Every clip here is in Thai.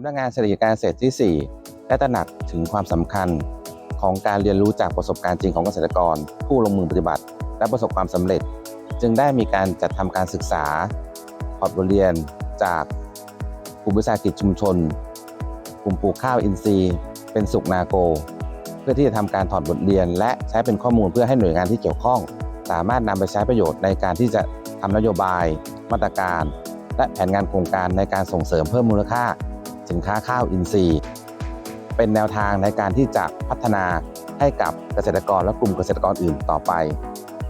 ำนักงานเศรษฐกิจการเกษตรที่ 4 ได้ตระหนักถึงความสำคัญของการเรียนรู้จากประสบการณ์จริงของเกษตรกร ผู้ลงมือปฏิบัติ และประสบความสำเร็จ จึงได้มีการจัดทำการศึกษาพอร์ตบทเรียนจากกลุ่มวิสาหกิจชุมชน กลุ่มปลูกข้าวอินทรีย์ เป็นสุกนาโก เพื่อที่จะทำการถอดบทเรียน และใช้เป็นข้อมูลเพื่อให้หน่วยงานที่เกี่ยวข้อง สามารถนำไปใช้ประโยชน์ในการที่จะทำนโยบาย มาตรการ และแผนงานโครงการในการส่งเสริมเพิ่มมูลค่า สินค้าข้าวอินทรีย์ เป็นแนวทางในการที่จะพัฒนาให้กับเกษตรกรและกลุ่มเกษตรกรอื่นต่อไป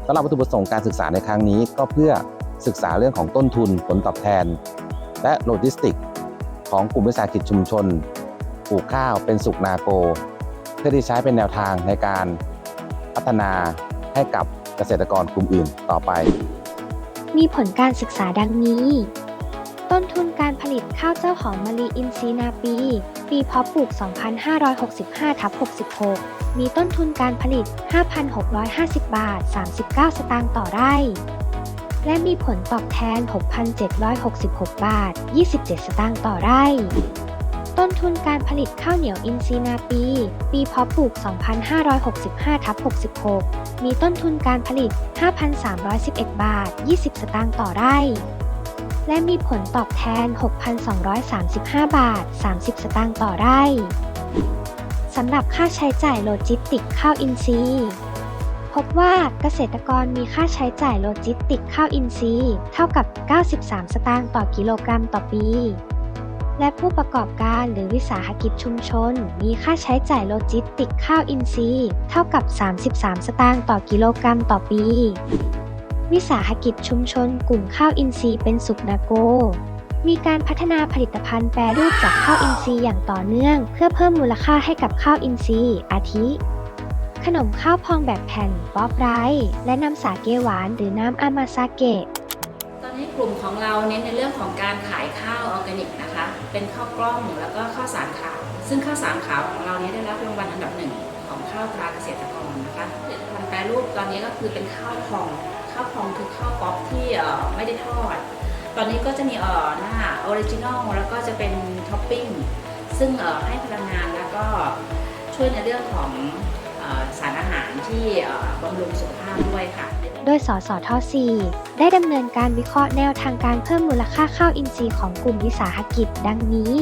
สำหรับวัตถุประสงค์การศึกษาในครั้งนี้ ก็เพื่อศึกษาเรื่องของต้นทุนผลตอบแทน และโลจิสติก ของกลุ่มวิสาหกิจชุมชนปลูกข้าวเป็นสุกนาโก เพื่อที่ใช้เป็นแนวทางในการพัฒนาให้กับเกษตรกรกลุ่มอื่นต่อไป มีผลการศึกษาดังนี้ ต้นทุนการผลิตข้าวเจ้าหอมมะลิอินทรีย์นาปี ปีเพาะปลูก 2565ทับ66 มีต้นทุนการผลิต 5,650 บาท 39 สตางค์ต่อไร่ และมีผลตอบแทน 6,766 บาท 27 สตางค์ต่อไร่ ต้นทุนการผลิตข้าวเหนียวอินทรีย์นาปี ปีเพาะปลูก 2565ทับ66 มีต้นทุนการผลิต 5,311 บาท 20 สตางค์ต่อไร่ และมีผลตอบแทน 6,235 บาท 30 สตางค์ต่อไร่สำหรับค่าใช้จ่ายโลจิสติกข้าวอินทรีย์ พบว่าเกษตรกรมีค่าใช้จ่ายโลจิสติกข้าวอินทรีย์ เท่ากับ 93 สตางค์ต่อกิโลกรัมต่อปี และผู้ประกอบการหรือวิสาหกิจชุมชน มีค่าใช้จ่ายโลจิสติกข้าวอินทรีย์ เท่ากับ 33 สตางค์ต่อกิโลกรัมต่อปี วิสาหกิจชุมชนกลุ่มข้าวอินทรีย์เป็นสุกนาโก มีการพัฒนาผลิตภัณฑ์แปรรูปจากข้าวอินทรีย์อย่างต่อเนื่อง เพื่อเพิ่มมูลค่าให้กับข้าวอินทรีย์ อาทิ ขนมข้าวพองแบบแผ่นป๊อปไรซ์และน้ำสาเกหวานหรือน้ำอามาซาเกะตอนนี้กลุ่มของเราเน้นในเรื่องของการขายข้าวออร์แกนิกนะคะ เป็นข้าวกล้องแล้วก็ข้าวสารขาว ซึ่งข้าวสารขาวของเราเนี้ได้รับรางวัลอันดับหนึ่ง ของข้าวตราเกษตรกรนะคะผลิตภัณฑ์แปรรูปตอนนี้ก็คือเป็นข้าวพอง ข้าวพองคือข้าวป๊อปที่ไม่ได้ทอด ตอนนี้ก็จะมีเอ่อหน้าออริจินอลแล้วก็จะเป็นท็อปปิ้งซึ่งเอ่อให้พลังงานแล้วก็ช่วยในเรื่องของสารอาหารที่บำรุงสุขภาพด้วยค่ะ โดยสสท4ได้ดำเนินการวิเคราะห์แนวทางการเพิ่มมูลค่าข้าวอินทรีย์ของกลุ่มวิสาหกิจดังนี้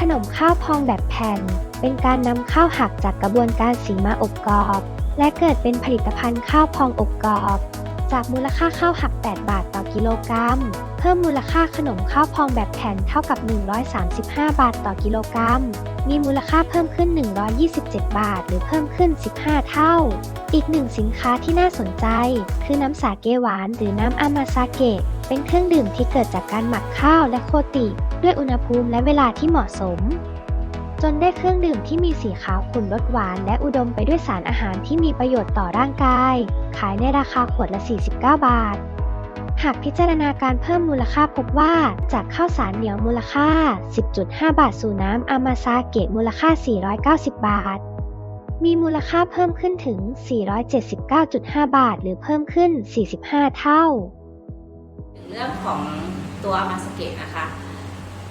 ขนมข้าวพองแบบแผ่น เป็นการนำข้าวหักจากกระบวนการสีมาอบกรอบ และเกิดเป็นผลิตภัณฑ์ข้าวพองอบกรอบ จากมูลค่าข้าวหัก 8 บาทต่อกิโลกรัม เพิ่มมูลค่าขนมข้าวพองแบบแผ่นเท่ากับ 135 บาทต่อกิโลกรัม มีมูลค่าเพิ่มขึ้น 127 บาท หรือเพิ่มขึ้น 15 เท่า อีกหนึ่งสินค้าที่น่าสนใจ คือน้ำสาเกหวาน หรือน้ำอามาซาเกะ เป็นเครื่องดื่มที่เกิดจากการหมักข้าวและโคติ ด้วยอุณหภูมิและเวลาที่เหมาะสม จนได้เครื่องดื่มที่มีสีขาวขุ่นรสหวาน และอุดมไปด้วยสารอาหารที่มีประโยชน์ต่อร่างกาย ขายในราคาขวดละ 49 บาท หากพิจารณาการเพิ่มมูลค่าพบว่า จากข้าวสารเหนียวมูลค่า 10.5 บาทสู่น้ำอามาซาเกะมูลค่า 490 บาท มีมูลค่าเพิ่มขึ้นถึง 479.5 บาท หรือเพิ่มขึ้น 45 เท่า เรื่องของตัวอามาสเกะนะคะ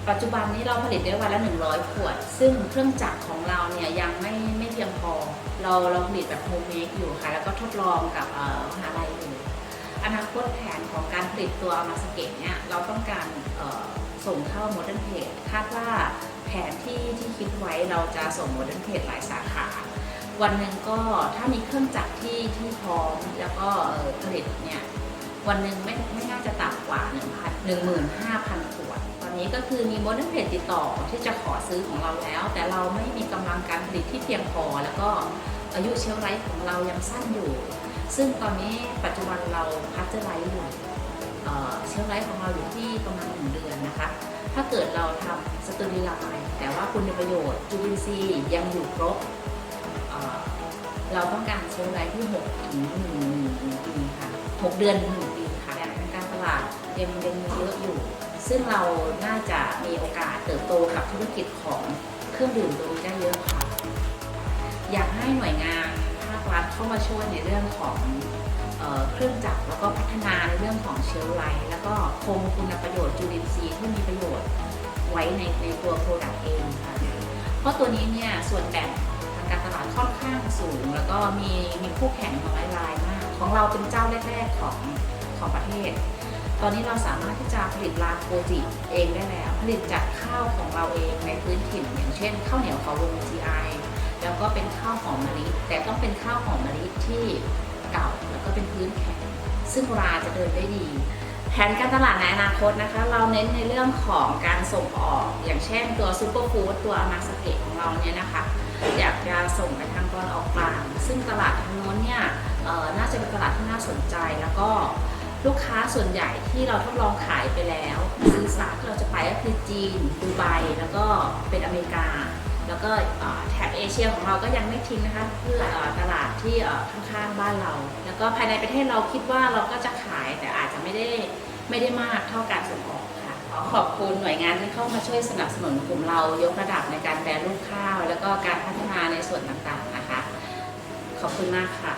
ปัจจุบันนี้เราผลิตได้วันละ 100 ขวด ซึ่งเครื่องจักรของเราเนี่ยยังไม่ไม่เพียงพอ เราเราผลิตแบบโฮมเมดอยู่ค่ะ แล้วก็ทดลองกับมหาลัยอยู่ อนาคตแผนของการผลิตตัวอามาสเกะเนี่ยเราต้องการส่งเข้าโมเดิร์นเพจคาดว่าแผนที่ที่คิดไว้เราจะส่งโมเดิร์นเพจหลายสาขา วันหนึ่งก็ถ้ามีเครื่องจักรที่ที่พร้อมแล้วก็ผลิตเนี่ยวันหนึ่งไม่ไม่น่าจะต่ำกว่า 1 0 0 0 15,000ขวด ตอนนี้ก็คือมีโมเดิร์นเพจติดต่อที่จะขอซื้อของเราแล้ว แต่เราไม่มีกำลังการผลิตที่เพียงพอ แล้วก็อายุเชลฟ์ไลฟ์ของเรายังสั้นอยู่ ซึ่งตอนนี้ปัจจุบันเราพัชไลฟ์อยู่เชลฟ์ไลฟ์ของเราอยู่ที่ประมาณ1เดือนนะคะ ถ้าเกิดเราทำสตอริไลน์แต่ว่าคุณประโยชน์จุลินทรีย์ยังอยู่ครบเเราต้องการเชลฟ์ไลฟ์ที่6ถึง1ปีค่ะ6เดือนถึง1ปีค่ะแต่การตลาดยังยังมีเยอะอยู่ ซึ่งเราน่าจะมีโอกาสเติบโตกับธุรกิจของเครื่องดื่มตัวนี้ได้เยอะค่ะ อยากให้หน่วยงาน รัฐเข้ามาช่วยในเรื่องของเออเครื่องจักรแล้วก็พัฒนาในเรื่องของเชลฟ์ไลท์แล้วก็คงคุณประโยชน์จุลินทรีย์ที่มีประโยชน์ไว้ในในตัวโปรดักต์เองค่ะเพราะตัวนี้เนี่ยส่วนแบ่งทางการตลาดค่อนข้างสูง แล้วก็มีมีคู่แข่งน้อยรายมาก ของเราเป็นเจ้าแรกๆของของประเทศ ตอนนี้เราสามารถที่จะผลิตลาโคจิเองได้แล้ว ผลิตจากข้าวของเราเองในพื้นถิ่นอย่างเช่นข้าวเหนียวเขาวง GI แล้วก็เป็นข้าวหอมมะลิแต่ต้องเป็นข้าวหอมมะลิที่เก่าแล้วก็เป็นพื้นแข็งซึ่งราจะเดินได้ดี แผนการตลาดในอนาคตนะคะ เราเน้นในเรื่องของการส่งออก อย่างเช่นตัวซูเปอร์ฟู้ดตัวอามาสเกะของเราเนี่ยนะคะ อยากจะส่งไปทางตอนออกกลาง ซึ่งตลาดทางโน้นเนี่ยน่าจะเป็นตลาดที่น่าสนใจแล้วก็ลูกค้าส่วนใหญ่ที่เราทดลองขายไปแล้วซื้อสาที่เราจะไปก็คือจีนดูไบแล้วก็เป็นอเมริกา แล้วก็แถบเอเชียของเราก็ยังไม่ทิ้งนะคะเพื่อตลาดที่ข้างๆบ้านเรา แล้วก็ภายในประเทศเราคิดว่าเราก็จะขายแต่อาจจะไม่ได้ไม่ได้มากเท่าการส่งออกค่ะขอขอบคุณหน่วยงานที่เข้ามาช่วยสนับสนุนกลุ่มเรายกระดับในการแปรรูปข้าว แล้วก็การพัฒนาในส่วนต่างๆนะคะ ขอบคุณมากค่ะ